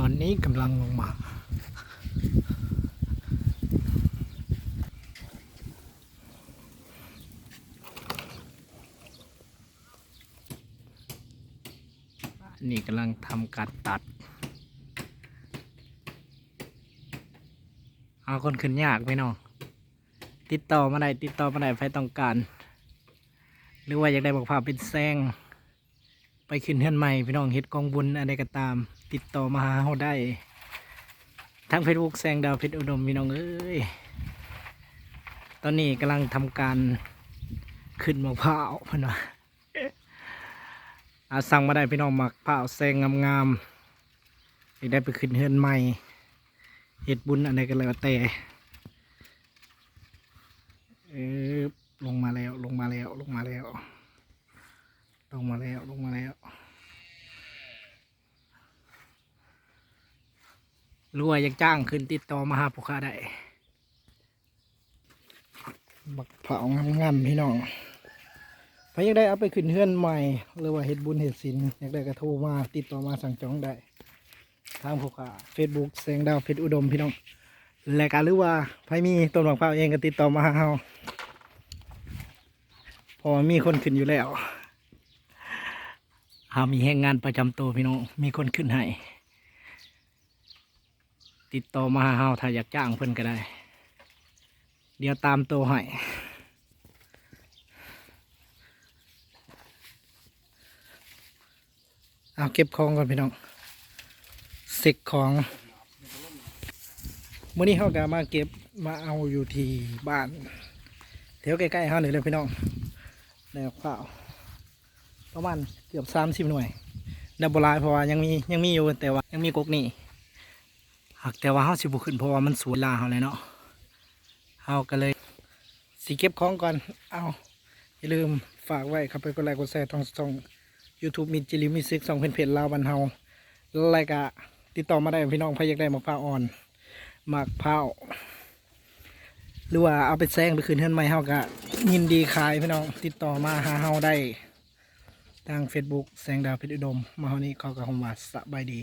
ตอนนี้กำลังลงมานี่กำลังทำการตัด เอาคนขึ้นยากไหมน้อง ติดต่อมาได้ติดต่อมาได้ใครต้องการ หรือว่าอยากได้บอกภาพเป็นแซง ไปขึ้นเฮือนใหม่พี่น้องเฮ็ดกองบุญอะไรก็ตาม ติดต่อมาหาเราได้ ทางเฟซบุ๊กแซงดาวเพชรอุดมพี่น้องเอ้ย ตอนนี้กำลังทำการขึ้นมะพร้าวเพิ่นว่าอาสั่งมาได้พี่น้องมักผ้าวแซงงามๆอยากได้ไปขึ้นเฮือนใหม่เฮ็ดบุญอะไรกันแล้วแต่เออลงมาแล้วลงมาแล้วลงมาแล้ว ลงมาแล้วลงมาแล้ว รวยอยากจ้างขึ้นติดต่อมาหาผู้ค้าได้บักเผางามๆพี่น้องใครอยากได้เอาไปขึ้นเฮือนใหม่ หรือว่าเฮ็ดบุญเฮ็ดศีลอยากได้ก็โทรมาติดต่อมาสั่งจองได้ ทางผู้ค้าเฟซบุ๊กแสงดาวเพชรอุดมพี่น้อง และการหรือว่าใครมีต้นบักเผาเองก็ติดต่อมาหาเฮาพอมีคนขึ้นอยู่แล้วหามีแห่งงานประจำตัวพี่น้อง มีคนขึ้นให้ ติดต่อมาหาเฮาถ้าอยากจ้างเพิ่นก็ได้ เดี๋ยวตามตัวให้เอาเก็บของก่อนพี่น้องสิกของเมื่อนี้เขาก็มาเก็บมาเอาอยู่ที่บ้านแถวใกล้ๆเขานี่เลยพี่น้องแล้วข้าวประมาณเกือบสามสิบหน่วยดับบลายเพราะว่ายังมียังมีอยู่แต่ว่ายังมีกกนี่ หากแต่ว่าเขาสิบุขึ้นเพราะว่ามันสูญลาเขาเลยเนาะเขาก็เลยสิเก็บของก่อนเอาอย่าลืมฝากไว้ครับไปกดไลค์กดแชร์ต้องส่องยูทูบมีจิลิมิซิกสองเพจเพจลาวบันเฮาแล้วอะไรก็ติดต่อมาได้พี่น้องพาอยากได้มะพร้าวอ่อนหมะพร้าหรือว่าเอาไปแซงไปคืนเฮือนใหม่เฮาก็ยินดีขายพี่น้องติดต่อมาหาเฮาได้ทาง Facebook แสงดาวเพชรอุดม มาเฮานี้เขาก็คงว่าสบายดี